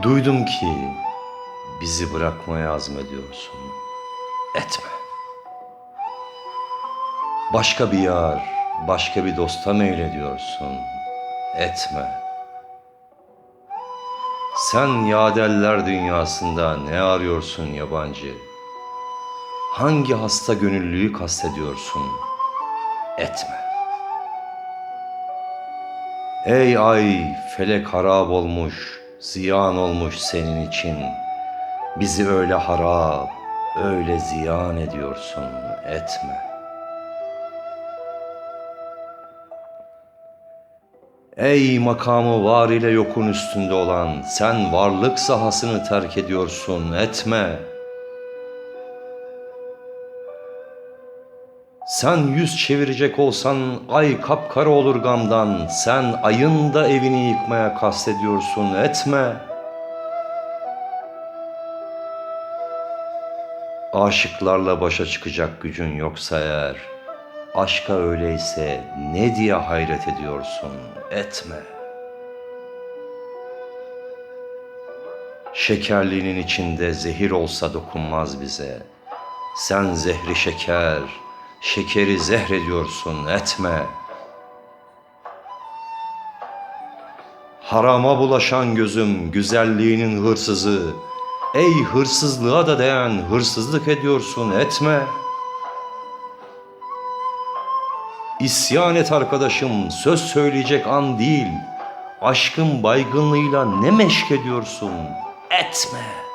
Duydum ki bizi bırakmaya azmediyorsun. Etme. Başka bir yar, başka bir dosta meylediyorsun. Etme. Sen yadeller dünyasında ne arıyorsun yabancı? Hangi hasta gönüllüyü kastediyorsun? Etme. Ey ay felek harap olmuş, ziyan olmuş senin için. Bizi öyle harap, öyle ziyan ediyorsun, etme. Ey makamı var ile yokun üstünde olan, sen varlık sahasını terk ediyorsun, etme. Sen yüz çevirecek olsan ay kapkara olur gamdan, sen ayın da evini yıkmaya kastediyorsun, etme. Aşıklarla başa çıkacak gücün yoksa eğer, aşka öyleyse ne diye hayret ediyorsun, etme. Şekerliğinin içinde zehir olsa dokunmaz bize. Sen zehri şeker, şekeri zehrediyorsun, etme. Harama bulaşan gözüm, güzelliğinin hırsızı. Ey hırsızlığa da değen hırsızlık ediyorsun, etme. İsyan et arkadaşım, söz söyleyecek an değil. Aşkın baygınlığıyla ne meşk ediyorsun, etme.''